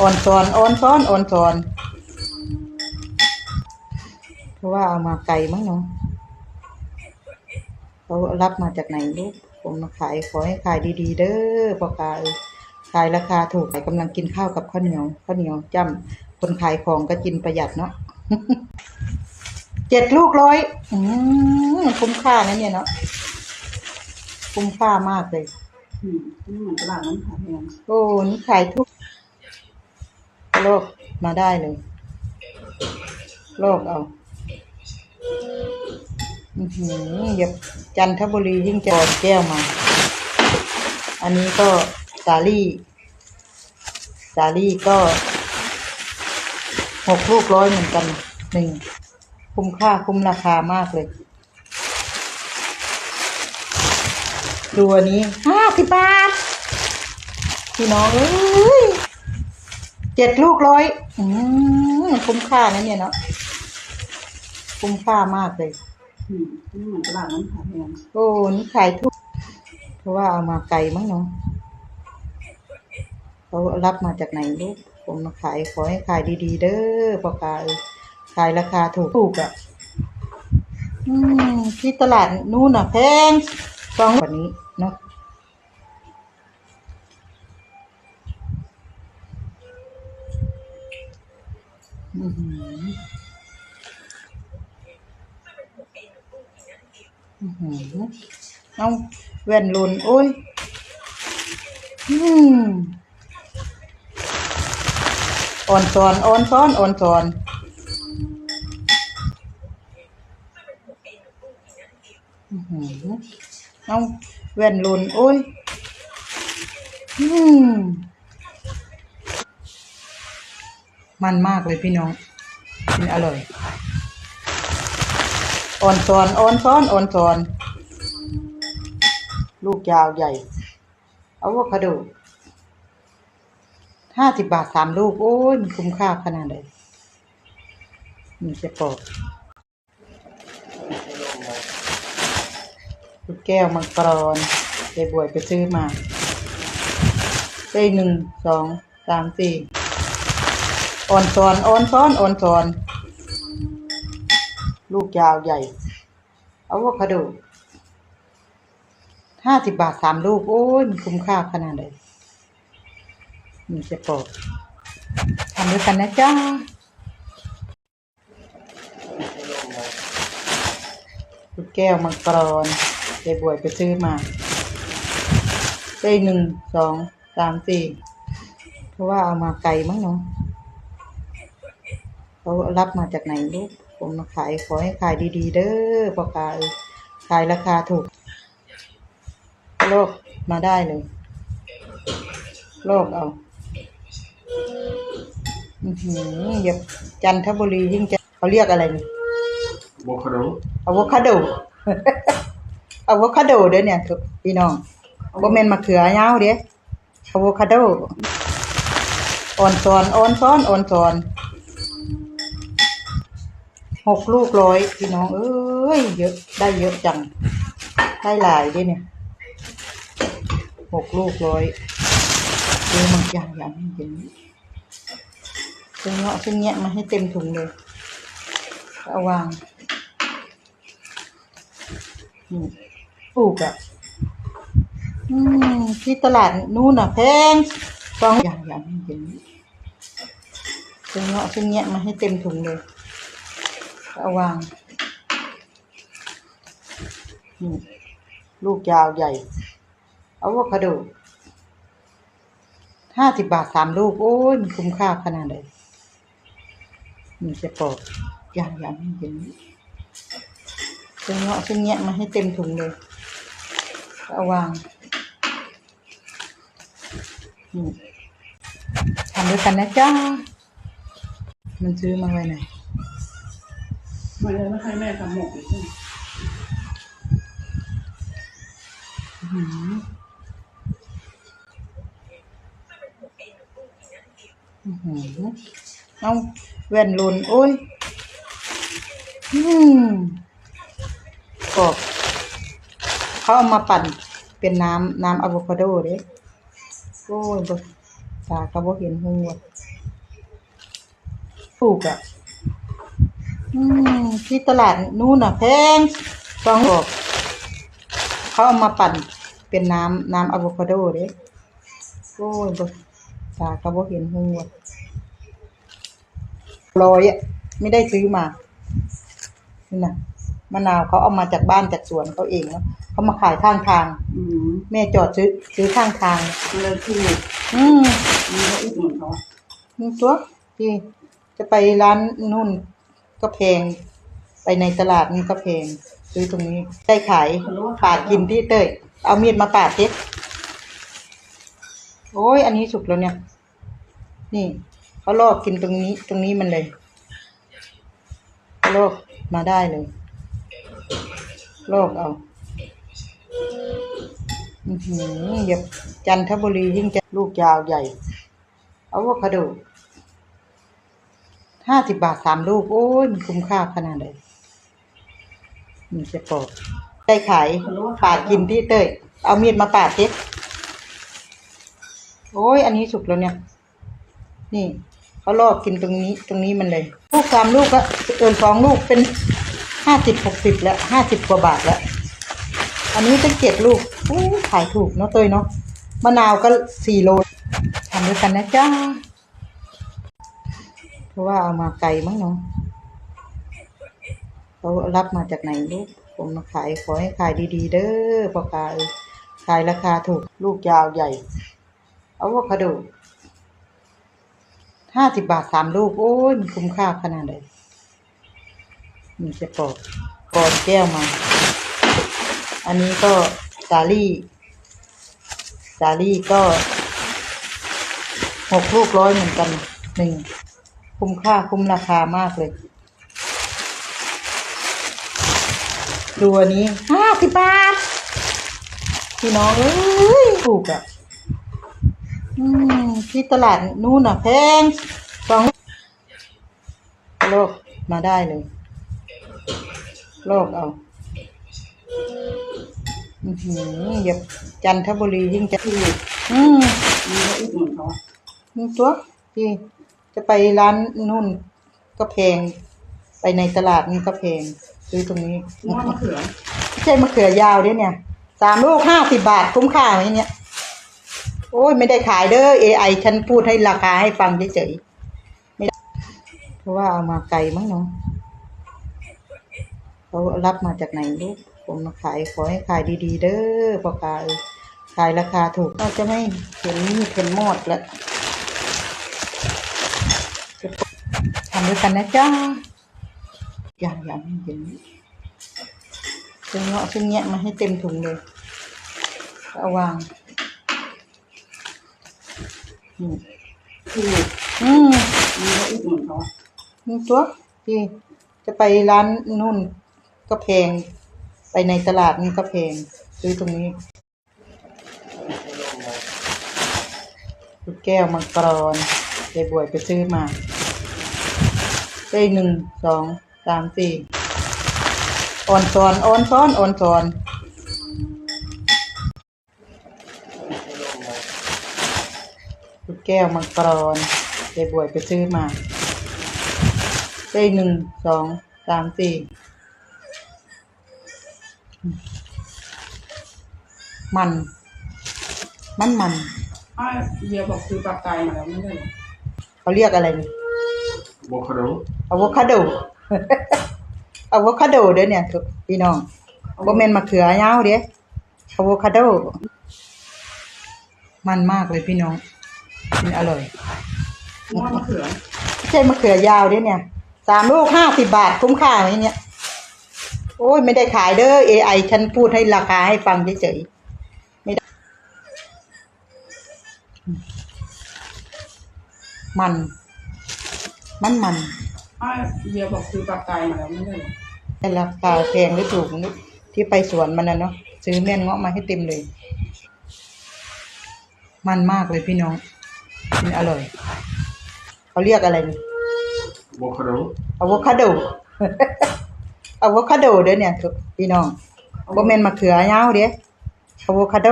อ่อนซอนอ่อนซ้อนอ่อนซอนเพราะว่าเอามาไกลมั้งเนาะเขารับมาจากไหนลูกผมมาขายขอให้ขายดีๆ เด้อพ่อค้าเอ้ยขายราคาถูกขายกำลังกินข้าวกับข้าวเหนียวข้าวเหนียวจ้ำคนขายของก็กินประหยัดเนาะเจ็ดลูกร้อยอืมคุ้มค่านะเนี่ยเนาะคุ้มค่ามากเลยอืมนี่เหมือนตลาดน้ำขายแพงโอ้นี่ขายทุก โลกมาได้เลยโลกเอาอือหืออย่าจันทบุรียิ่งจะบอดแก้วมา อันนี้ก็สาลี่ สาลี่ก็หกลูกร้อยเหมือนกันหนึ่งคุ้มค่าคุ้มราคามากเลยดูอันนี้ห้าสิบบาท พี่น้องเอ้ย เจ็ดลูกร้อย อืมคุ้มค่านะเนี่ยเนาะ คุ้มค่ามากเลย อืมนี่เหมือนตลาดน้ำขายแพงโอ้นี่ขายทุก เพราะว่าเอามาไกลมั้งเนาะเขารับมาจากไหนลูก ผมมาขายขอให้ขายดีๆ เด้อพ่อค้าเอ้ยขายราคาถูกถูกอะ อืมที่ตลาดนู่นน่ะแพงสองกว่านี้เน เอาแว่นหลุนโอ้ย อืมอ่อนซอนอ่อนซ้อนอ่อนซอนอือหือเอาแว่นหลุนโอ้ย อืม มันมากเลยพี่น้องกินอร่อยอ่อนซอนอ่อนซ้อนอ่อนซอน ลูกยาวใหญ่อะโวคาโดห้าสิบบาทสามลูก โอ้ยมันคุ้มค่าขนาดเลยมีจะปอกลูกแก้วมังกรยายบวยไปซื้อมา ได้หนึ่งสองสามสี่ อ่อนซอนอ่อนซ้อนอ่อนซอน ลูกยาวใหญ่อะโวคาโดห้าสิบบาทสามลูก โอ้ยมันคุ้มค่าขนาดเลยมีจะปอกทำด้วยกันนะจ้าลูกแก้วมังกรยายบวยไปซื้อมา ได้หนึ่งสองสามสี่เพราะว่าเอามาไกลมั้งเนาะ เขารับมาจากไหนลูกผมมาขายขอให้ขายดี ๆ เด้อพ่อค้าเอ้ยขายราคาถูก โลกมาได้เลย โลกเอาอือหืออย่าจันทบุรียิ่งจะเขาเรียกอะไรนี่โบคาโดอะโวคาโดอะโวคาโดเด้อเนี่ยพี่น้องบ่แม่นมะเขือยาวเด้อะโวคาโดอ่อนซอนอ่อนซ้อนอ่อนซอน หกลูกร้อยพี่น้อง เอ้ยเยอะได้เยอะจัง ได้หลายด้วยเนี่ยหกลูกร้อยเดูมันอย่างอย่างให้เห็นซื้อเงาะซื้อแงะมาให้เต็มถุงเลยเอาวางนี่ปลูกอะอืมที่ตลาดนู่นน่ะแพงสองอย่างอย่างให้เห็นซื้อเงาะซื้อแงะมาให้เต็มถุงเลย เอาวางลูกยาวใหญ่อะโวคาโดห้าสิบบาทสามลูก โอ้ยมันคุ้มค่าขนาดเลยมีจะปอกอย่างยางเห็นซื้อเงาะซื้อแงะมาให้เต็มถุงเลยเอาวางทำด้วยกันนะจ้า มันซื้อมาไว้ไหน ไม่ได้ไม่ให้แม่ทำหมกเลยใช่ไหมอื้อหืออื้อหือเอาแว่นหลุนโอ้ยอืมกรอบเขาเอามาปั่นเป็นน้ำน้ำอะโวคาโดเด้โอ้ยตาก็บ่เห็นหัวถูกอะ อืมที่ตลาดนู่นน่ะแพงสองดอกเขาเอามาปั่นเป็นน้ำน้ำอะโวคาโดเด้โอ้ยบ่ตาก็บ่เห็นหัวร้อยอะไม่ได้ซื้อมานี่น่ะมะนาวเขาเอามาจากบ้านจากสวนเขาเองเนาะเขามาขายข้างทาง อืมแม่จอดซื้อซื้อข้างทางมันเลยถูกอืมมีก็อุดหนุนเขานี่ตัวที่จะไปร้านนู่น ก็แพง ไปในตลาดนี่ก็แพงซื้อตรงนี้ได้ขายปาดกินที่เต้ยเอามีดมาปาดดิโอ้ยอันนี้สุกแล้วเนี่ย นี่เขาลอกกินตรงนี้ ตรงนี้มันเลยเขาลอกมาได้เลยลอกเอาอือหือเหยียบจันทบุรียิ่งจะลูกยาวใหญ่ เอาว่าคาโด ห้าสิบบาทสามลูก โอ้ยมันคุ้มค่าขนาดไหนมันจะปอกได้ขายปาดกินที่เต้ย เอามีดมาปาดดิโอ้ย อันนี้สุกแล้วเนี่ย นี่เขาลอกกินตรงนี้ ตรงนี้มันเลย ลูกสามลูกก็เกินสองลูกเป็นห้าสิบหกสิบแล้วห้าสิบกว่าบาทแล้ว อันนี้ตั้งเจ็ดลูกโอ้ขายถูกเนาะเต้ยเนาะ มะนาวก็สี่โลทำด้วยกันนะจ้า ราะว่าเอามาไกลมั้งเนาะเขารับมาจากไหนลูกผมมาขายขอให้ขายดีๆ เด้อพอค้ายขายราคาถูกลูกยาวใหญ่เอาว่าคาโดห้าสิบบาทสามลูก โอ้ยมันคุ้มค่าขนาดไหนมันจะปอกกอนแก้วมา อันนี้ก็สาลี่ สาลี่ก็หกลูกร้อยเหมือนกันหนึ่ง คุ้มค่าคุ้มราคามากเลยดูอันนี้ห้าสิบบาทพี่น้องเอ้ยถูกอะอืมที่ตลาดนู่นน่ะแพงสองโลกมาได้เลย โลกเอาอือหือเหยียบจันทบุรียิ่งจะถูกอืมอุดหนุนเขานี่ตัวที่ จะไปร้านนู่นก็แพง ไปในตลาดนี่ก็แพงซื้อตรงนี้ม้วนมะเขือไม่ใช่มะเขือยาวด้วยเนี่ยสามลูกห้าสิบบาทคุ้มค่าไหมเนี่ยโอ้ยไม่ได้ขายเด้อ AI ฉันพูดให้ราคาให้ฟังเฉยๆไม่ได้เพราะว่าเอามาไกลมั้งเนาะเขารับมาจากไหนลูกผมมาขายขอให้ขายดี ๆ เด้อพ่อค้าเอ้ยขายราคาถูกก็จะไม่เห็นมีดเห็นหมดแล้ว ทำด้วยกันนะจ้าอย่างอย่างไม่เห็นซึ่งเงาะซึ่งแงะมาให้เต็มถุงเลยเอาวางนี่อืมมีก็อุดหนุนเขานี่ตัวที่จะไปร้านนู่นก็แพง ไปในตลาดนี่ก็แพงซื้อตรงนี้ลูกแก้วมังกรยายบวยไปซื้อมา ได้หนึ่งสองสามสี่อ่อนซอนอ่อนซ้อนอ่อนซอนลูกแก้วมังกรยายบวยไปซื้อมา ได้หนึ่งสองสามสี่มัน มันมัน อ้าวเยียบอกซื้อปลาไก่มาแล้วไม่ได้เหรอเขาเรียกอะไรนี่ Bocadão. อะโวคาโดอะโวคาโดเด้อเนี่ยพี่น้องบ่แม่นมะเขือยาวเด้อะโวคาโด มันมากเลยพี่น้องกินอร่อยม้วนมะเขือไม่ใช่มะเขือยาวเด้เนี่ยสามลูกห้าสิบบาทคุ้มค่าไหมเนี่ยโอ้ยไม่ได้ขายเด้อ AI ฉันพูดให้ราคาให้ฟังเฉยๆไม่ได้ มัน มันมันอ้าวเยียบอกซื้อปลาไก่มาแล้วไม่ได้เหรอแต่ราคาแพงหรือถูกนี่ที่ไปสวนมันนะเนาะซื้อแม่นเงาะมาให้เต็มเลย มันมากเลยพี่น้องกินอร่อย เขาเรียกอะไรนี่ Bocadão. อะโวคาโดอะโวคาโดเด้อเนี่ยพี่น้องบ่แม่นมะเขือยาวเด้อะโวคาโด